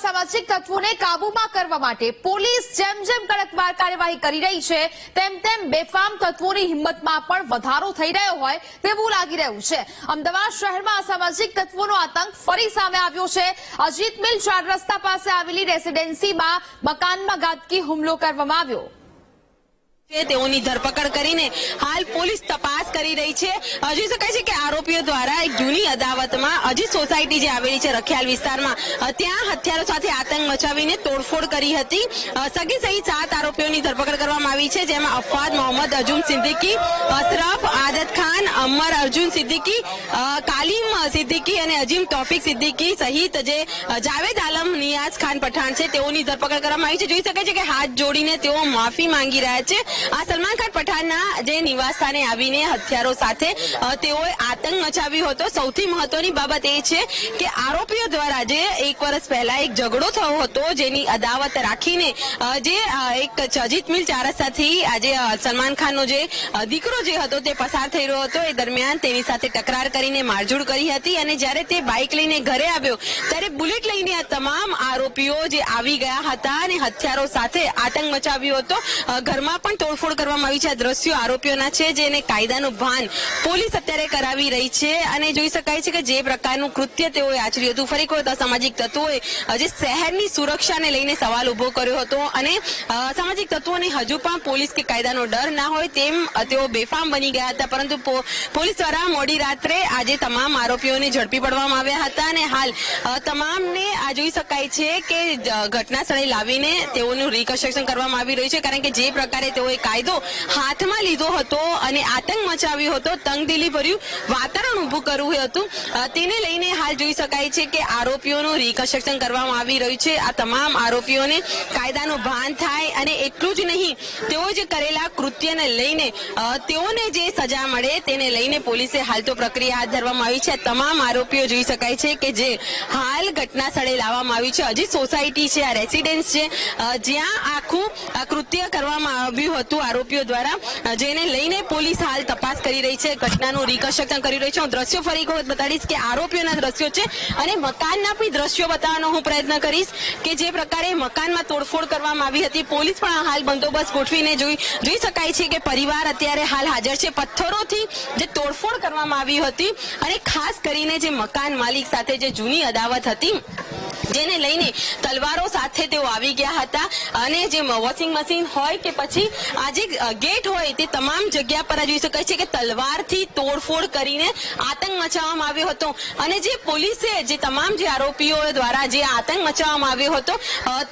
અસામાજિક તત્વોને કાબૂમાં કરવા માટે પોલીસ જેમ જેમ કડકવાર કાર્યવાહી કરી રહી છે, તેમ તેમ બેફામ તત્વોની હિંમતમાં પણ વધારો થઈ રહ્યો હોય તેવું લાગી રહ્યું છે. અમદાવાદ શહેરમાં અસામાજિક તત્વોનો આતંક ફરી સામે આવ્યો છે. અજીત મિલ ચાર રસ્તા પાસે આવેલી રેસીડેન્સીમાં મકાનમાં ઘાતકી હુમલો કરવામાં આવ્યો. તેઓની ધરપકડ કરીને હાલ પોલીસ તપાસ કરી રહી છે. હજી શકાય છે કે આરોપીઓ દ્વારા એક જૂની અદાવતમાં હજી સોસાયટી જે આવેલી છે, રખિયાલ વિસ્તારમાં ત્યાં હથિયારો સાથે આતંક મચાવીને તોડફોડ કરી હતી. સગી સહિત સાત આરોપીઓની ધરપકડ કરવામાં આવી છે, જેમાં અફવાદ મોહમ્મદ અર્જુન સિદ્દીકી, અશરફ આદત ખાન, અમર અર્જુન સિદ્દીકી કાલીમ સિદ્દીકી અને અજીમ તોફિક સિદ્દીકી સહિત જે જાવેદ આલમ નિયાઝ ખાન પઠાણ છે, તેઓની ધરપકડ કરવામાં આવી છે. જોઈ શકાય છે કે હાથ જોડીને તેઓ માફી માંગી રહ્યા છે. આ સલમાન ખાન પઠાણના જે નિવાસ સ્થાને આવીને હથિયારો સાથે તેઓએ આતંક મચાવ્યો હતો. સૌથી મહત્વની બાબત એ છે કે આરોપીઓ દ્વારા જે એક વર્ષ પહેલા એક ઝઘડો થયો હતો, જેની અદાવત રાખીને જે એક અજીત મિલ ચારસ્તાથી આજે સલમાન ખાનનો જે દીકરો જે હતો તે પસાર થઈ રહ્યો હતો. એ દરમિયાન તેની સાથે તકરાર કરીને મારઝૂડ કરી હતી અને જ્યારે તે બાઇક લઈને ઘરે આવ્યો, ત્યારે બુલેટ લઈને આ તમામ આરોપીઓ જે આવી ગયા હતા અને હથિયારો સાથે આતંક મચાવ્યો હતો. ઘરમાં પણ તોડફોડ કરવામાં આવી છે. આ દ્રશ્યો આરોપીઓના છે જેને કાયદાનું ભાન પોલીસ અત્યારે કરાવી રહી છે અને જોઈ શકાય છે કે જે પ્રકારનું કૃત્ય તેઓએ આચર્યું હતું. ફરી કોઈ અસામાજિક તત્વોએ હજી શહેરની સુરક્ષાને લઈને સવાલ ઊભો કર્યો હતો અને સામાજિક તત્વોને હજુ પણ પોલીસ કે કાયદાનો ડર ના હોય તેમ તેઓ બેફામ બની ગયા હતા. પરંતુ પોલીસ દ્વારા મોડી રાત્રે આજે તમામ આરોપીઓને ઝડપી પડવામાં આવ્યા હતા અને હાલ તમામને આ જોઈ શકાય છે કે ઘટના સ્થળે લાવીને તેઓનું રિકન્સ્ટ્રક્શન કરવામાં આવી રહ્યું છે. કારણ કે જે પ્રકારે તેઓએ કાયદો હાથમાં લીધો હતો અને આતંક મચાવ્યો હતો તંગદિલી ભર્યું વાતાવરણ ઊભું કરવું હતું. તેને લઈને હાલ જોઈ શકાય છે કે આરોપીઓનું રિકન્સ્ટ્રક્શન કરવામાં આવી રહ્યું છે. આ તમામ આરોપીઓને કાયદાનું ભાન થાય અને એટલું જ નહીં, તેઓ જે કરેલા કૃત્યને લઈને તેઓને જે સજા મળે તેને લઈને પોલીસે હાલ તો પ્રક્રિયા હાથ ધરવામાં આવી છે. તમામ આરોપીઓ જોઈ શકાય છે કે જે હાલ ઘટના સ્થળે લાવવામાં આવી છે. હજી સોસાયટી છે, આ રેસિડેન્સ છે. જ્યાં આખું કૃત્ય કરવામાં આવ્યું હતું. આરોપીઓ દ્વારા જેને લઈને પોલીસ હાલ તપાસ કરી રહી છે, ઘટનાનું રિકન્સ્ટ્રક્શન કરી રહી છે. હું દ્રશ્યો ફરી એક વખત બતાડીશ કે આરોપીઓના દ્રશ્યો છે અને મકાનના પણ દ્રશ્યો બતાવવાનો હું પ્રયત્ન કરીશ કે જે પ્રકારે મકાનમાં તોડફોડ કરવામાં આવી હતી. પોલીસ પણ હાલ બંદોબસ્ત ગોઠવીને જોઈ જોઈ શકાય છે કે પરિવાર અત્યારે હાલ હાજર છે. પથ્થરોથી જે તોડફોડ કરવામાં આવી હતી અને ખાસ કરીને જે મકાન માલિક સાથે જે જૂની અદાવત હતી જેને લઈને તલવારો સાથે તેઓ આવી ગયા હતા અને જે વોશિંગ મશીન હોય કે પછી આ જે ગેટ હોય તે તમામ જગ્યા પર જોઈ શકાય છે કે તલવારથી તોડફોડ કરીને આતંક મચાવવામાં આવ્યો હતો. અને જે પોલીસે જે તમામ જે આરોપીઓ દ્વારા જે આતંક મચાવવામાં આવ્યો હતો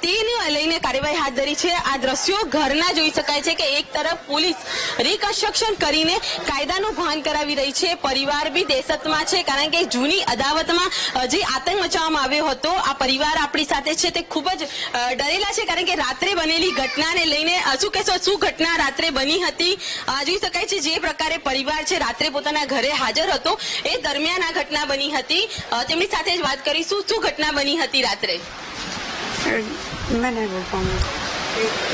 તેને લઈને કાર્યવાહી હાથ ધરી છે. આ દ્રશ્યો ઘરના જોઈ શકાય છે કે એક તરફ પોલીસ રિકન્સ્ટ્રક્શન કરીને કાયદાનું ભાન કરાવી રહી છે. પરિવાર બી દેશતમાં છે, કારણ કે જૂની અદાવતમાં જે આતંક મચાવવામાં આવ્યો હતો, આ પરિવાર આપણી સાથે છે તે ખૂબ જ ડરેલા છે કારણ કે રાત્રે બનેલી ઘટનાને લઈને શું કહેશો, શું ઘટના રાત્રે બની હતી? જોઈ શકાય છે જે પ્રકારે પરિવાર છે રાત્રે પોતાના ઘરે હાજર હતો. એ દરમિયાન આ ઘટના બની હતી. તેમની સાથે જ વાત કરીશું. શું ઘટના બની હતી રાત્રે? મને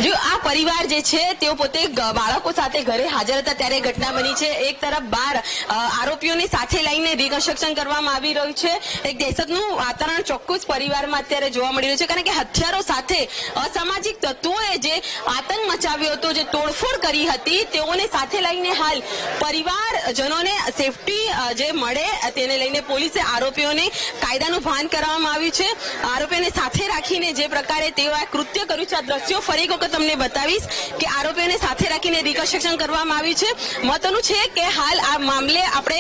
જો આ પરિવાર જે છે, તેઓ પોતે બાળકો સાથે ઘરે હાજર હતા ત્યારે ઘટના બની છે. એક તરફ બાર આરોપીઓની સાથે લઈને રિકન્સ્ટ્રક્શન કરવામાં આવી રહ્યું છે. એક દહેશતનું વાતાવરણ ચોક્કસ પરિવારમાં અત્યારે જોવા મળી રહ્યું છે. કારણ કે હથિયારો સાથે અસામાજિક તત્વોએ જે આતંક મચાવ્યો હતો, જે તોડફોડ કરી હતી, તેઓને સાથે લઈને હાલ પરિવારજનોને સેફટી જે મળે, તેને લઈને પોલીસે આરોપીઓને કાયદાનું ભાન કરવામાં આવ્યું છે. આરોપીઓને સાથે રાખીને જે પ્રકારે તેઓ કૃત્ય કર્યું છે, આ દ્રશ્યો ફરી એક વખત તમને બતાવીશ કે આરોપીઓને સાથે રાખીને રિકન્સ્ટ્રક્શન કરવામાં આવ્યું છે. મહત્વનું છે કે હાલ આ મામલે આપણે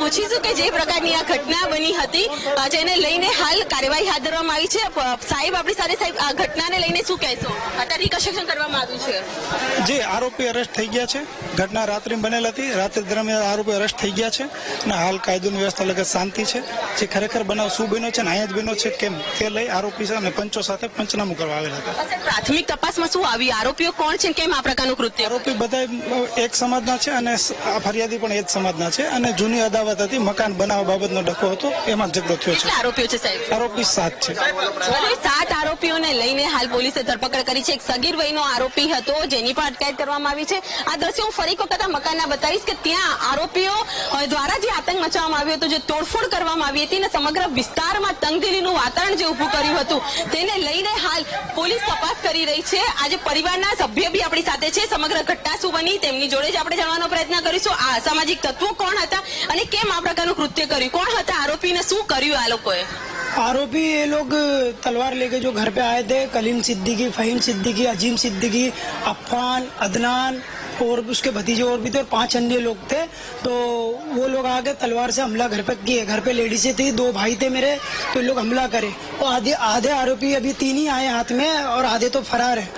પૂછીશું કે જે પ્રકારની આ ઘટના બની હતી જેને લઈને હાલ કાર્યવાહી હાથ ધરવામાં આવી છે. સાહેબ આપણી સાથે સાહેબ આ ઘટનાને લઈને શું કહેશો? અત્યારે રિકન્સ્ટ્રક્શન કરવામાં આવ્યું છે. જે આરોપી અરેસ્ટ થઈ ગયા છે. ઘટના રાત્રે બનેલ હતી. રાત્રે દરમિયાન આરોપી અરેસ્ટ થઈ ગયા છે અને હાલ કાયદોની વ્યવસ્થા લગત શાંતિ છે. જે ખરેખર બનાવ શું બન્યો છે ને અહીંયા જ બન્યો છે કેમ? તે લઈ આરોપી છે અને પંચો સાથે પંચનામું કરવા આવેલા હતા. પ્રાથમિક તપાસ તપાસમાં શું આવી આરોપીઓ કોણ છે? કેમ આ પ્રકારનું કૃત્ય? આરોપી બધા એક સમાજના છે અને આ ફરિયાદી પણ એ જ સમાજના છે અને જૂની અદાવત હતી મકાન બનાવવા બાબતનો ડખો હતો એમાં ઝઘડો થયો છે. આરોપીઓ છે સાહેબ? આરોપી સાત છે. સાત આરોપીઓને લઈને હાલ પોલીસે ધરપકડ કરી છે. એક સગીર વયનો આરોપી હતો જેની પણ અટકાયત કરવામાં આવી છે. આ દ્રશ્યો હું ફરી વખત આ મકાનના બતાવીશ કે ત્યાં આરોપીઓ દ્વારા જે આતંક મચાવવામાં આવ્યો હતો જે તોડફોડ કરવામાં આવી હતી અને સમગ્ર વિસ્તારમાં તંગદિલીનું વાતાવરણ જે ઊભું કર્યું હતું તેને લઈને હાલ પોલીસ તપાસ કરી રહી છે આજે પરિવારના સભ્ય બી આપણી સાથે છે સમગ્ર ઘટના શું બની તેમની જોડે જ આપણે જાણવાનો પ્રયત્ન કરીશું આ અસામાજિક તત્વો કોણ હતા અને કેમ આ પ્રકારનું કૃત્ય કર્યું કોણ હતા આરોપીને શું કર્યું આ લોકોએ आरोपी ये लोग तलवार लेके जो घर पे आए थे कलीम सिद्दीकी फहीम सिद्दीकी अजीम सिद्दीकी अफान अदनान और उसके भतीजे और भी थे और पाँच अन्य लोग थे। तो वो लोग आके तलवार से हमला घर पर किए। घर पे लेडीजें थी, दो भाई थे मेरे तो लोग हमला करे। और आधे आधे आरोपी अभी तीन ही आए हाथ में और आधे तो फरार है।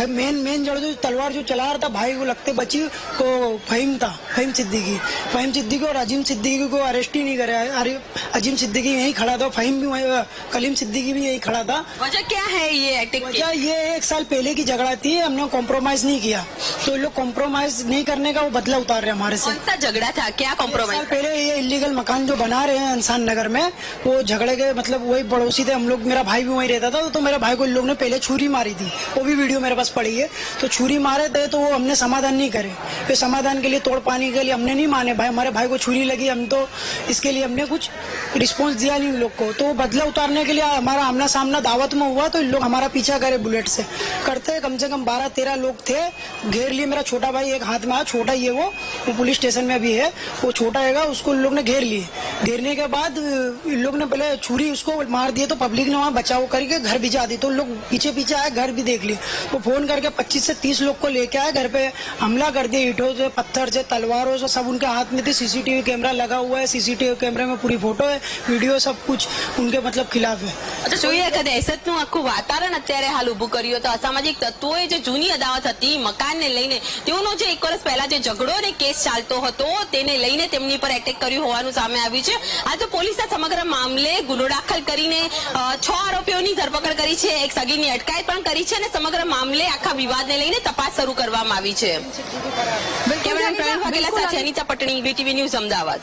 मेन मेन जड़ जो तलवार जो चला रहा था भाई को लगते बची तो फहीम था फहीम सिद्दीकी। फहीम सिद्दीकी और अजीम सिद्दीकी को अरेस्ट ही नहीं करे। अरे अजीम सिद्दीकी यहीं खड़ा था फहीम भी वहीं कलीम सिद्दीकी भी यहीं खड़ा था। वजह क्या है ये वजह ये एक साल पहले की झगड़ा थी हमने कॉम्प्रोमाइज नहीं किया। तो लोग कॉम्प्रोमाइज नहीं करने का वो बदला उतार रहे हमारे से। झगड़ा था? क्या कॉम्प्रोमाइज पहले ये इलीगल मकान जो बना रहे हैं इंसान नगर में वो झगड़े के मतलब वही पड़ोसी थे हम लोग मेरा भाई भी वहीं रहता था तो मेरे भाई को इन लोग ने पहले छुरी मारी थी वो भी वीडियो मेरे पास पड़ी है। तो छुरी मारे थे तो वो हमने समाधान नहीं करे। फिर समाधान के लिए तोड़ पाने के लिए हमने नहीं माने। भाई, हमारे भाई को छुरी लगी, हम तो इसके लिए हमने कुछ रिस्पॉन्स दिया नहीं उन लोग को। तो बदला उतारने के लिए हमारा आमना सामना दावत में हुआ तो इन लोग हमारा पीछा करे बुलेट से। करते कम से कम बारह तेरह लोग थे। घेर लिए मेरा छोटा भाई एक हाथ में आया, छोटा ही है वो। वो पुलिस स्टेशन में भी है। वो छोटा हैगा, उसको इन लोग ने घेर लिए। घेरने के बाद इन लोग ने पहले छुरी उसको मार दिए तो पब्लिक ने वहाँ बचाव करके घर भिजा दी तो लोग पीछे पीछे आए, घर भी देख लिए। तो फ़ोन करके 25 से 30 लोग को लेके आए, घर पे हमला कर दिया ईटों से, पत्थर से, तलवारों से, सब उनके हाथ में थे, सीसीटीवी कैमरा लगा हुआ है, सीसीटीवी कैमरे में पूरी फ़ोटो है, वीडियो सब कुछ उनके मतलब खिलाफ है। અચ્છા જોઈએ કે દહેશતનું આખું વાતાવરણ અત્યારે હાલ ઉભું કર્યું હતું. અસામાજિક તત્વોએ જે જૂની અદાવત હતી મકાનને લઈને તેઓનો જે એક વર્ષ પહેલા જે ઝઘડો અને કેસ ચાલતો હતો તેને લઈને તેમની પર એટેક કર્યું હોવાનું સામે આવ્યું છે. આ તો પોલીસે સમગ્ર મામલે ગુનો દાખલ કરીને છ આરોપીઓની ધરપકડ કરી છે. એક સગીરની અટકાયત પણ કરી છે અને સમગ્ર મામલે આખા વિવાદને લઈને તપાસ શરૂ કરવામાં આવી છે. કેમેરામેન પ્રવીણ વાઘેલા સાથે અનિતા પટણી બીટીવી ન્યૂઝ અમદાવાદ.